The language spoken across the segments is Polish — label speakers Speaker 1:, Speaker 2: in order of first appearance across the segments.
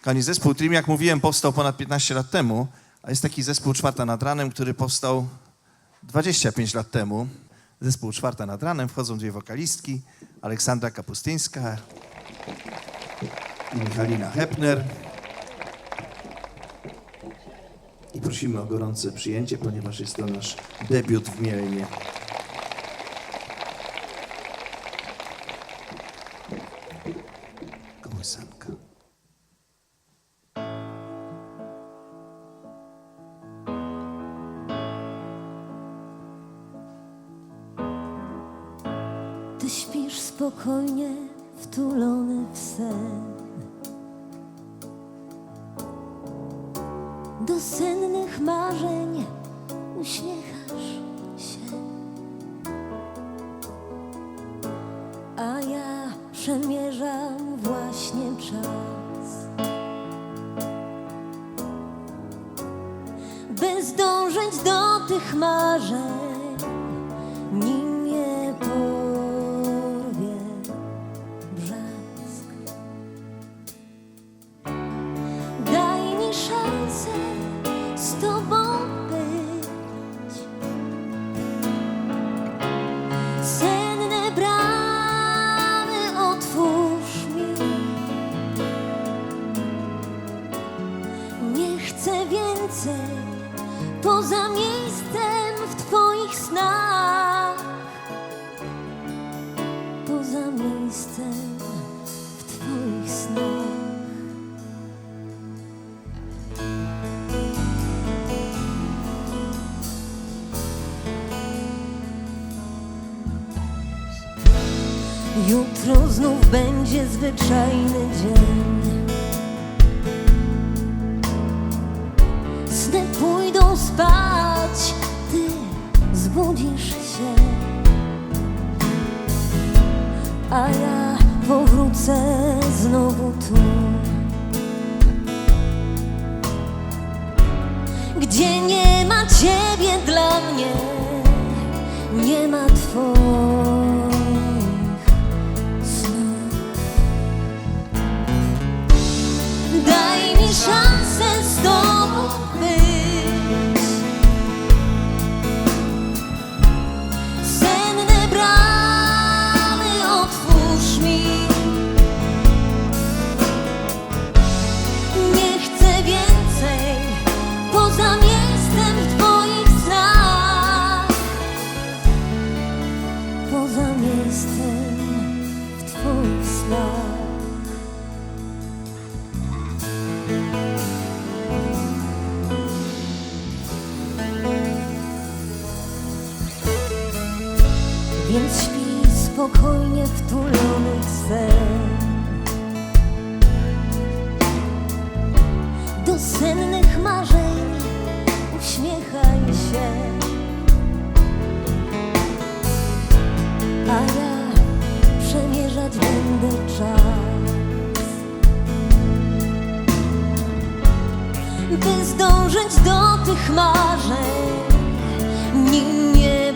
Speaker 1: Kochani, zespół Trim, jak mówiłem, powstał ponad 15 lat temu, a jest taki zespół Czwarta nad ranem, który powstał 25 lat temu. Zespół Czwarta nad ranem, wchodzą dwie wokalistki, Aleksandra Kapustyńska i Michalina Hepner. I prosimy o gorące przyjęcie, ponieważ jest to nasz debiut w Mielnie.
Speaker 2: Ty śpisz spokojnie, wtulony w sen. Do sennych marzeń uśmiechasz się. A ja przemierzam właśnie czas. By zdążyć do tych marzeń, będzie zwyczajny dzień. A ja przemierzać będę czas. By zdążyć do tych marzeń nim nie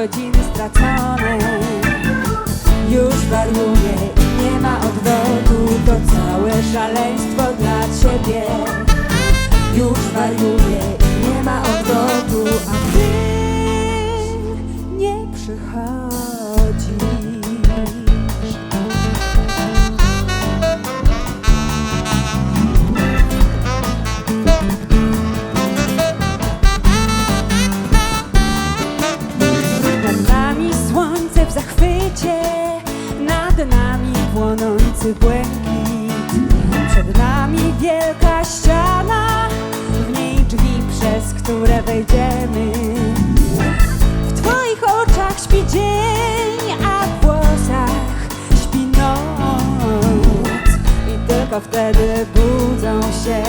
Speaker 3: godziny stracone. Już wariuję i nie ma odwrotu To całe szaleństwo dla ciebie. Już wariuję i nie ma odwrotu A ty nie przychodzisz zachwycie, nad nami płonący błękit. Przed nami wielka ściana, w niej drzwi, przez które wejdziemy. W twoich oczach śpi dzień, a w włosach śpi noc. I tylko wtedy budzą się,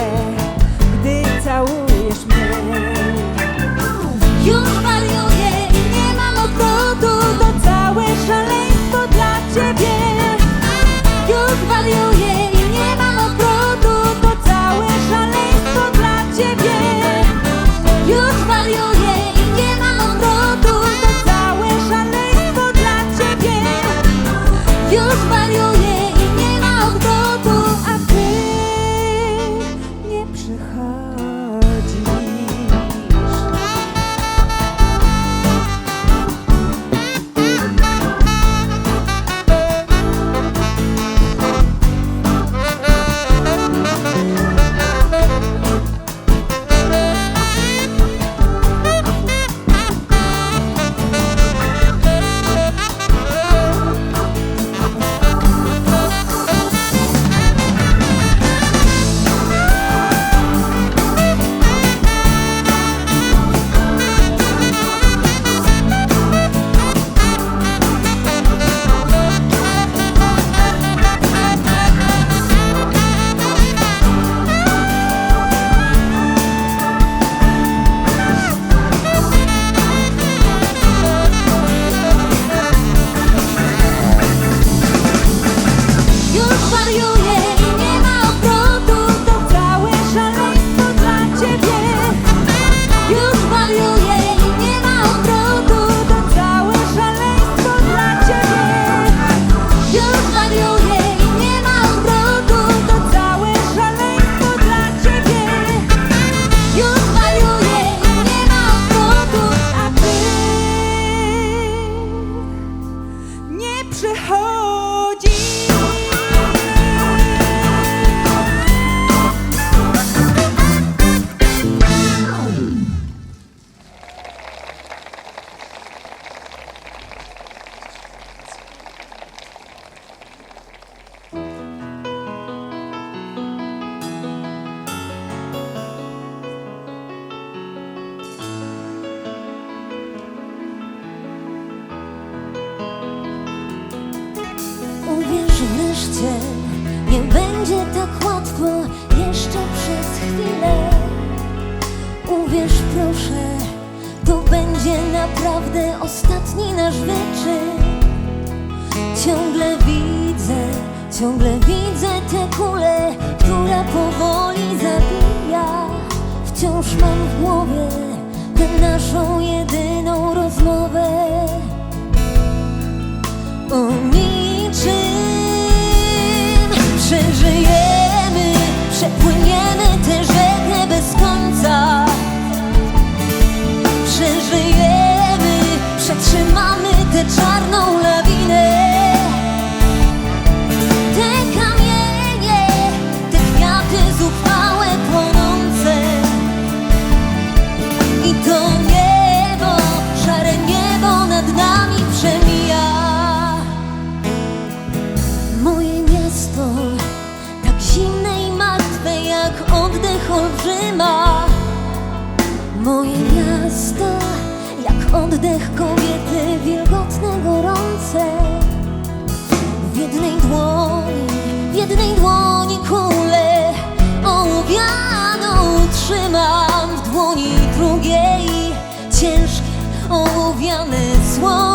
Speaker 3: Nie
Speaker 2: będzie tak łatwo jeszcze przez chwilę. Uwierz proszę, to będzie naprawdę ostatni nasz wyczyn. Ciągle widzę, ciągle widzę tę kulę, która powoli zabija. Wciąż mam w głowie tę naszą jedyną rozmowę o niczym wiemy też, że bez końca.
Speaker 1: one.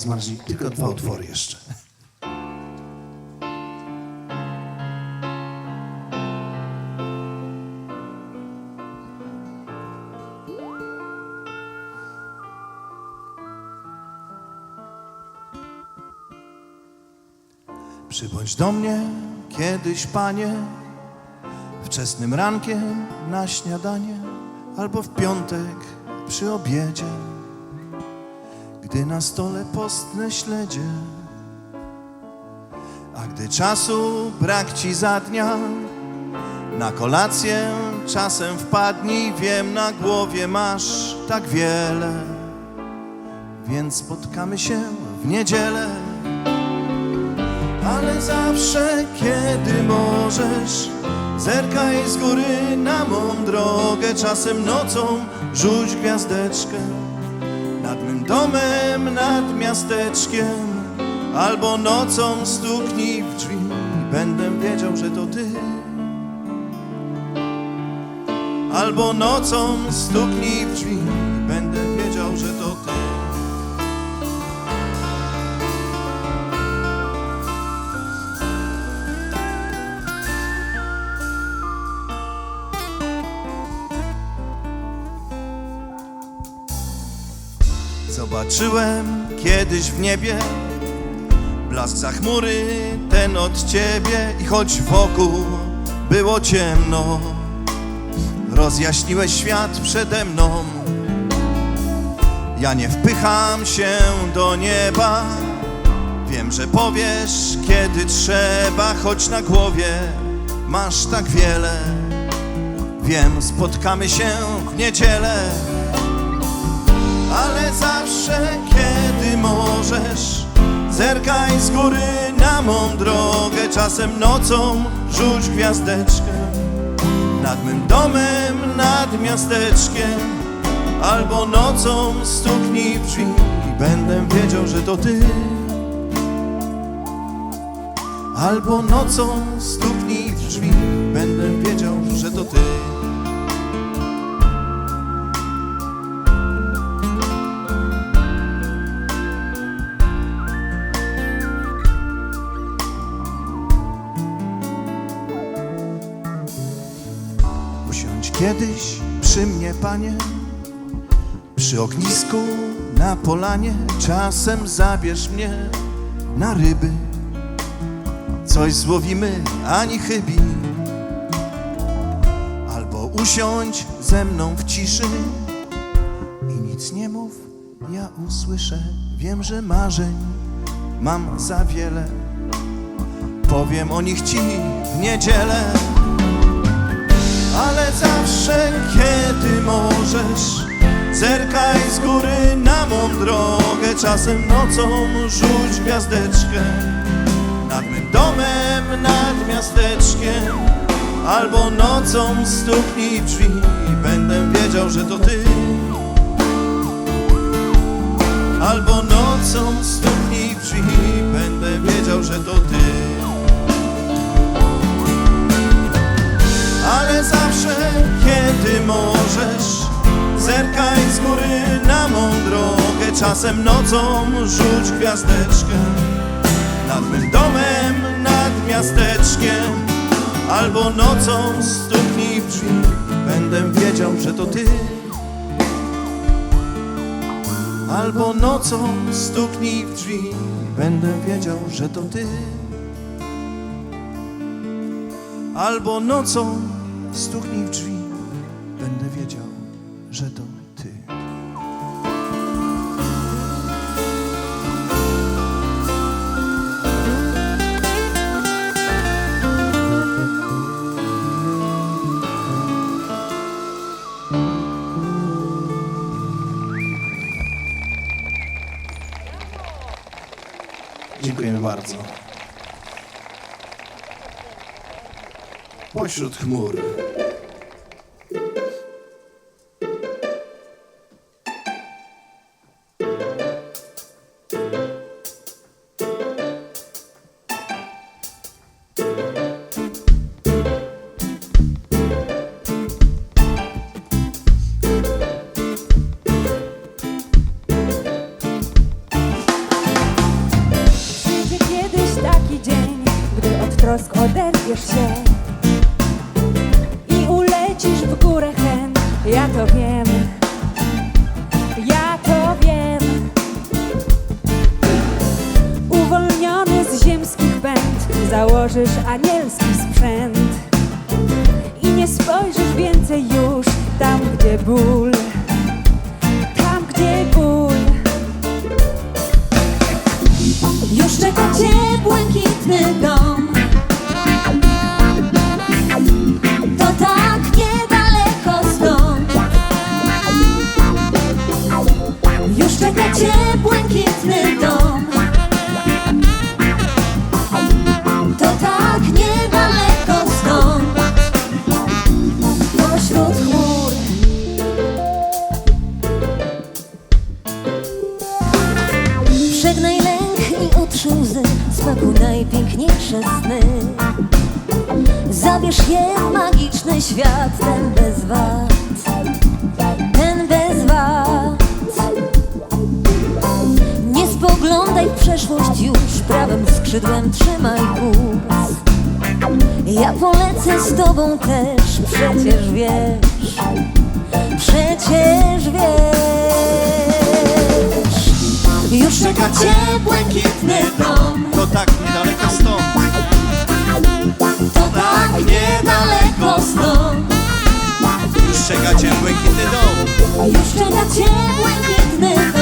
Speaker 1: Zmarzli. Tylko dwa utwory jeszcze. Przybądź do mnie kiedyś, panie, wczesnym rankiem na śniadanie albo w piątek przy obiedzie gdy na stole postne śledzie. A gdy czasu brak ci za dnia, na kolację czasem wpadnij, wiem, na głowie masz tak wiele, więc spotkamy się w niedzielę. Ale zawsze, kiedy możesz, zerkaj z góry na mą drogę, czasem nocą rzuć gwiazdeczkę nad mym domem, nad miasteczkiem, albo nocą stuknij w drzwi, będę wiedział, że to ty. Albo nocą stuknij w drzwi, będę wiedział, że to ty. Zobaczyłem kiedyś w niebie blask za chmury ten od ciebie i choć wokół było ciemno, rozjaśniłeś świat przede mną. Ja nie wpycham się do nieba, wiem, że powiesz kiedy trzeba, choć na głowie masz tak wiele. Wiem, spotkamy się w niedzielę ale zawsze, kiedy możesz, zerkaj z góry na mą drogę. Czasem nocą rzuć gwiazdeczkę nad mym domem, nad miasteczkiem, albo nocą stuknij w drzwi i będę wiedział, że to ty. Albo nocą stuknij w drzwi, będę wiedział, że to ty. Kiedyś przy mnie, panie, przy ognisku na polanie. Czasem zabierz mnie na ryby, coś złowimy ani chybi. Albo usiądź ze mną w ciszy i nic nie mów, ja usłyszę. Wiem, że marzeń mam za wiele. Opowiem o nich ci w niedzielę Ale zawsze, kiedy możesz Zerkaj z góry na mą drogę. Czasem nocą rzuć gwiazdeczkę Nad mym domem, nad miasteczkiem. Albo nocą stuknij w drzwi Będę wiedział, że to ty. Albo nocą stuknij w drzwi Będę wiedział, że to ty Czasem nocą rzuć gwiazdeczkę Nad mym domem, nad miasteczkiem Albo nocą stuknij w drzwi. Będę wiedział, że to ty. Albo nocą stuknij w drzwi. Będę wiedział, że to ty. Albo nocą stuknij w drzwi. Będę wiedział, że to ty bardzo. Pośród chmur.
Speaker 3: Się i ulecisz w górę hen. Ja to wiem, ja to wiem. Uwolniony z ziemskich pęd, założysz anielski sprzęt i nie spojrzysz więcej już tam, gdzie ból, tam, gdzie ból.
Speaker 2: Już czeka cię błękitny dom przeszłość już, prawym skrzydłem trzymaj kurs. Ja polecę z tobą też, przecież wiesz, przecież wiesz. Już czeka cię błękitny dom.
Speaker 1: To tak niedaleko stąd.
Speaker 2: To tak niedaleko stąd.
Speaker 1: Już czeka cię błękitny dom.
Speaker 2: Już czeka cię błękitny dom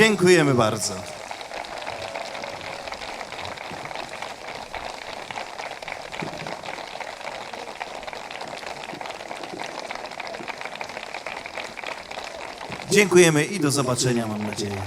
Speaker 1: Dziękujemy bardzo. Dziękujemy i do zobaczenia, mam nadzieję.